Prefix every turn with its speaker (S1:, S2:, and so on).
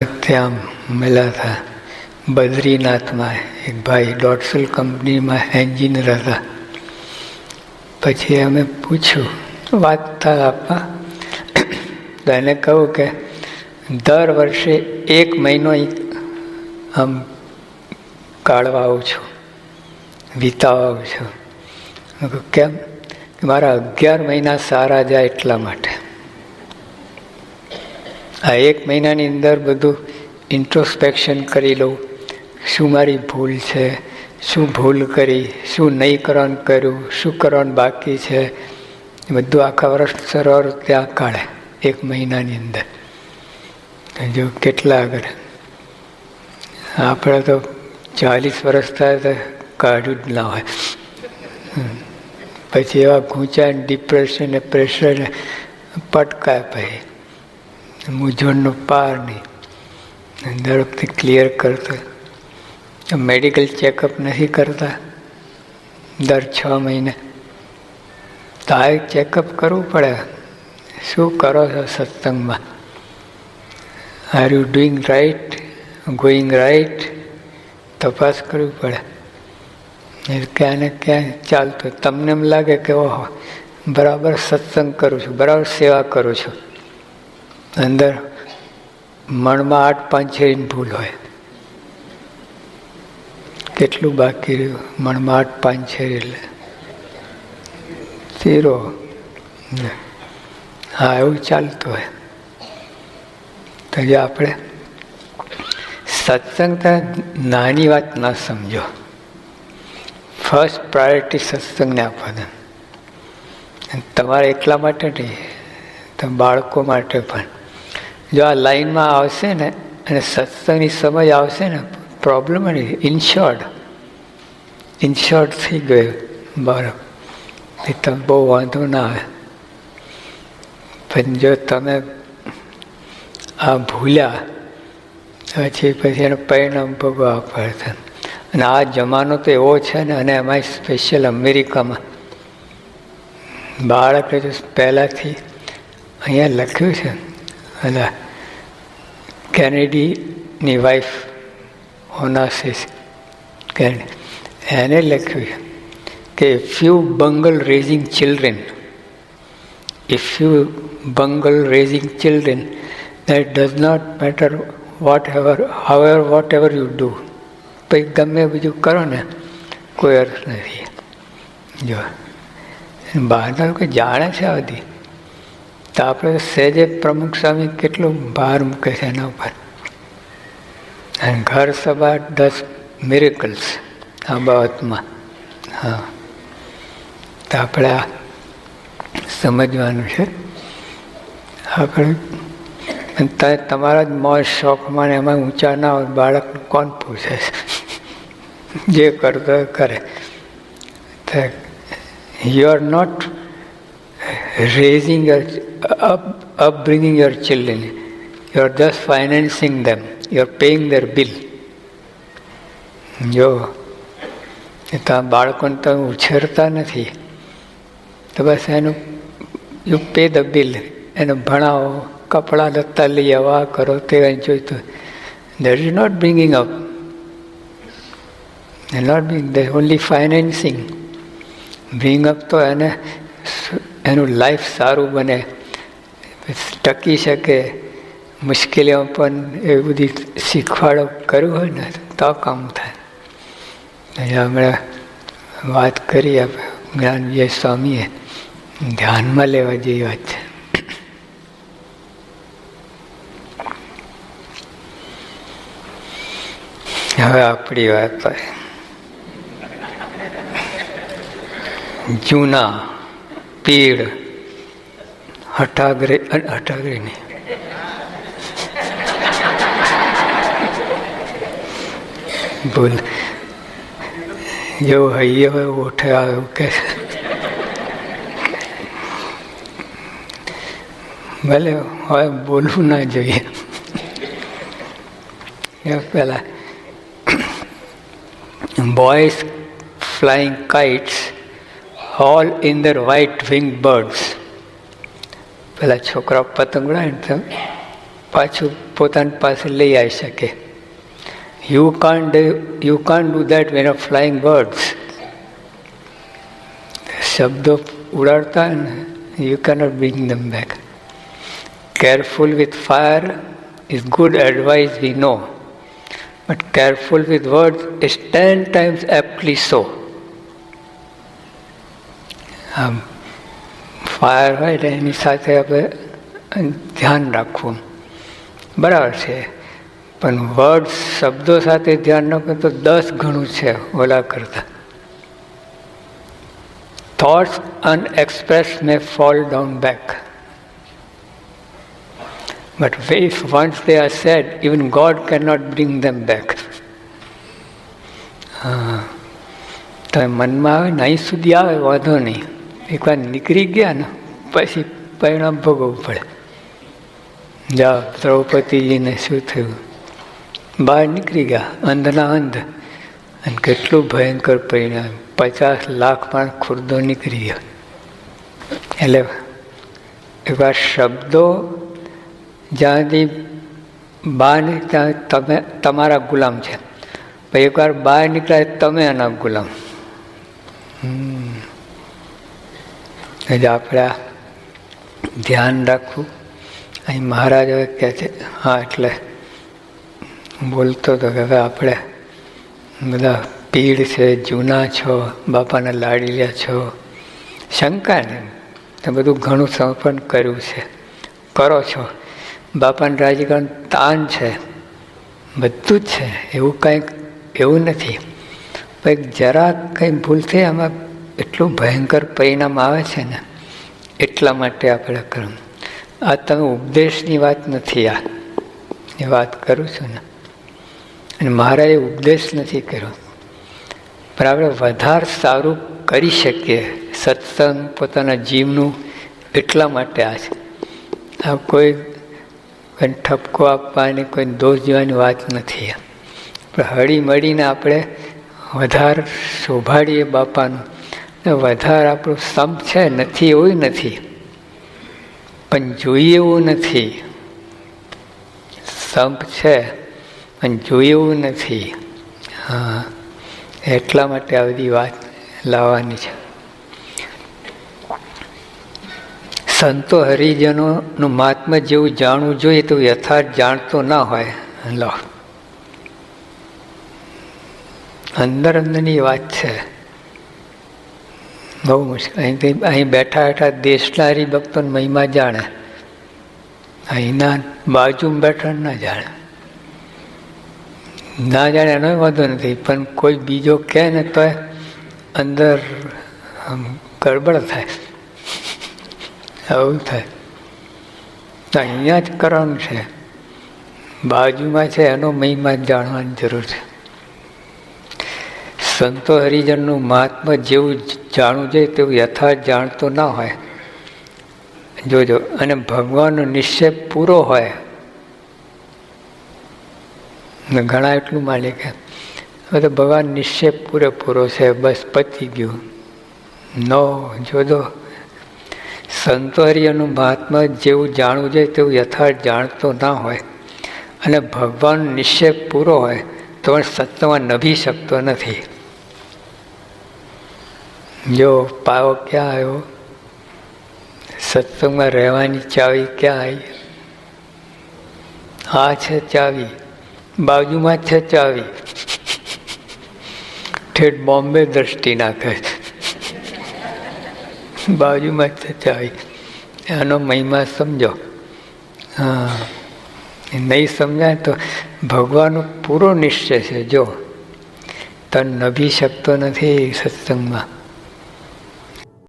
S1: ત્યાં મળ્યા હતા બદ્રીનાથમાં એક ભાઈ ડોટસલ કંપનીમાં એન્જિનિયર હતા પછી અમે પૂછ્યું વાત થાય આપવા તો એને કહું કે દર વર્ષે એક મહિનો આમ કાઢવા આવું છું વિતાવા આવું છું કેમ મારા અગિયાર મહિના સારા જાય એટલા માટે આ એક મહિનાની અંદર બધું ઇન્ટ્રોસ્પેક્શન કરી લઉં. શું મારી ભૂલ છે? શું ભૂલ કરી? શું નહીં કરવાનું કર્યું? શું કરવાનું બાકી છે? બધું આખા વર્ષ સરળ ત્યાં કાઢે એક મહિનાની અંદર. જો કેટલા આગળ આપણે તો ચાલીસ વર્ષ થાય તો કાઢ્યું જ ના હોય. પછી એવા ગૂંચા ડિપ્રેશન ને પ્રેશર પટકાય પછી મૂંઝવણનો પાર નહીં. દર ક્લિયર કરતો. મેડિકલ ચેકઅપ નથી કરતા, દર છ મહિને. તો આ ચેકઅપ કરવું પડે. શું કરો છો સત્સંગમાં? Are you doing right going right તપાસ કરવી પડે. ક્યાં ને ક્યાં ચાલતું તમને એમ લાગે કે ઓહો, બરાબર સત્સંગ કરું છું, બરાબર સેવા કરું છું. અંદર મણમાં આઠ પાંચેરીની ભૂલ હોય. કેટલું બાકી રહ્યું? મણમાં આઠ પાંચેરી એટલે. શીરો હા, એવું ચાલતું હોય. તો જે આપણે સત્સંગ નાની વાત ના સમજો. ફર્સ્ટ પ્રાયોરિટી સત્સંગને આપવાના. તમારે એકલા માટે નહીં, તો બાળકો માટે પણ. જો આ લાઈનમાં આવશે ને, અને સત્સંગની સમજ આવશે ને પ્રોબ્લેમ નહીં ઇન્શ્યોર્ડ ઇન્શ્યોર્ડ થઈ ગયો બરાબર એ તમે બહુ વાંધો ના આવે. પણ જો તમે આ ભૂલ્યા, પછી પછી એનું પરિણામ ભોગવવા પડશે. અને આ જમાનો તો એવો છે ને, અને એમાં સ્પેશિયલ અમેરિકામાં. બાળક પહેલાંથી અહીંયા લખ્યું છે. અને કેનેડીની વાઈફ ઓનાસિસ એને લખ્યું કે if you bungle raising children if you bungle raising children that does not matter whatever however whatever you do પછી ગમે બીજું કરો ને, કોઈ અર્થ નથી. જો બહારના લોકો જાણે છે આ બધી. તો આપણે સહેજે પ્રમુખ સ્વામી કેટલો ભાર મૂકે છે એના ઉપર. અને ઘર સભા દસ મિરેકલ્સ આ બાબતમાં હા. તો આપણે આ સમજવાનું છે. આપણે તમારા જ મોજ શોખમાં એમાં ઊંચા ના હોય બાળક કોણ પૂછે? છે જે કરતો કરે. You are not raising up, upbringing your children. You are just financing them. You are paying their bill. જો તો બાળકોને તમે ઉછેરતા નથી તો બસ એનું યુ પે ધ બિલ એને ભણાવો કપડાં લત્તા લઈ આવો આ કરો તે જોઈતું that is not bringing up not being the only financing bring up તો એને એનું લાઈફ સારું બને ટકી શકે, મુશ્કેલીઓ પણ એ બધી શીખવાડો કરવું હોય ને, તો કામ થાય. હમણાં વાત કરી જ્ઞાન વિજય સ્વામીએ, ધ્યાનમાં લેવા જેવી વાત છે. હવે આપણી વાત હોય જૂના પીડ હઠાગ્રે હઠાગ્રે નહીં. ભૂલ જેવો હૈયે હોય ઓઠે આવે કે ભલે હવે બોલવું ના જોઈએ. પેલા boys flying kites all in their white winged birds. પેલા છોકરા પતંગ ઉડાવીને તો પાછું પોતાની પાસે લઈ આવી શકે. You can you can do that when of flying words શબ્દો ઉડાડતા ને you cannot bring them back careful with fire is good advice we know but careful with words is ten times aptly so આમ fire હોય એટલે એની સાથે આપણે ધ્યાન રાખવું. બરાબર છે. પણ વર્ડ શબ્દો સાથે ધ્યાન રાખો તો દસ ગણું છે ઓલા કરતાં. Thoughts unexpressed may fall down back once they are said even God can not bring them back હા. તમે મનમાં આવે ને અહીં સુધી આવે, વાંધો નહીં. એકવાર નીકળી ગયા ને, પછી પરિણામ ભોગવવું પડે. જા દ્રૌપદીજીને શું થયું? બહાર નીકળી ગયા, અંધના અંધ. અને કેટલું ભયંકર પરિણામ. પચાસ લાખ પણ ખુરદો નીકળી ગયો. એટલે એવા શબ્દો જ્યાંથી બહાર ત્યાં તમે, તમારા ગુલામ છે. પછી એકવાર બહાર નીકળ્યા તમે એના ગુલામ. એટલે આપણે ધ્યાન રાખવું. અહીં મહારાજ હવે કહે છે, હા, એટલે બોલતો હતો કે હવે આપણે બધા પીડ છે, જૂના છો, બાપાના લાડીલ્યા છો. શંકા ને તે બધું ઘણું સમર્પણ કર્યું છે. કરો છો. બાપાને રાજીકરણ તાન છે. બધું જ છે. એવું કંઈક, એવું નથી. કંઈક જરા કંઈ ભૂલ થઈ, આમાં એટલું ભયંકર પરિણામ આવે છે ને, એટલા માટે આપણે કરવું આ તમે ઉપદેશની વાત નથી આ. એ વાત કરું છું ને. અને મહારાજે ઉપદેશ નથી કર્યો. પણ આપણે વધારે સારું કરી શકીએ. સત્સંગ, પોતાના જીવનું એટલા માટે આ છે. આ કોઈ કોઈ ઠપકો આપવાની, કોઈ દોષ દેવાની વાત નથી પણ હળી મળીને આપણે વધારે શોભાડીએ બાપાનું. વધારે આપણું સંપ છે, નથી એવું નથી. પણ જોઈએ એવું નથી. સંપ છે, પણ જોઈએ એવું નથી. હા, એટલા માટે આ બધી વાત લાવવાની છે. સંતો હરિજનોનું મહાત્મા જેવું જાણવું જોઈએ તો યથાર્થ જાણતો ના હોય. લો. અંદર અંદરની વાત છે. બહુ મુશ્કેલ. અહીંથી અહીં બેઠા બેઠા દેશલારી હરિભક્તોને મહિમા જાણે. અહીંના બાજુમાં બેઠા ના જાણે. ના જાણે એનો વાંધો નથી, પણ કોઈ બીજો કહે ને તો અંદર ગડબડ થાય. આવું થાય. તો અહીંયા જ કરવાનું છે. બાજુમાં છે એનો મહિમા જાણવાની જરૂર છે. સંતો હરિજનનું મહાત્મા જેવું જાણવું જોઈએ તેવું યથાર્થ જાણતો ના હોય. જોજો, અને ભગવાનનો નિશ્ચય પૂરો હોય. ઘણા એટલું માને કે હવે તો ભગવાન નિશ્ચય પૂરેપૂરો છે, બસ પતી ગયું. નો, જોજો. સંતોરિયાનું મહાત્મા જેવું જાણવું જોઈએ તેવું યથાર્થ જાણતો ના હોય. અને ભગવાન નિશ્ચય પૂરો હોય, તો પણ સત્યમાં નભી શકતો નથી. જો પાવો ક્યાં આવ્યો? સત્સંગમાં રહેવાની ચાવી ક્યાં આવી? આ છે ચાવી. બાજુમાં છે ચાવી. ઠેઠ બોમ્બે દ્રષ્ટિ નાખે. છે બાજુમાં છે ચાવી. એનો મહિમા સમજો. હા. નહીં સમજાય તો ભગવાનનો પૂરો નિશ્ચય છે. જો. તન નભી શકતો નથી સત્સંગમાં.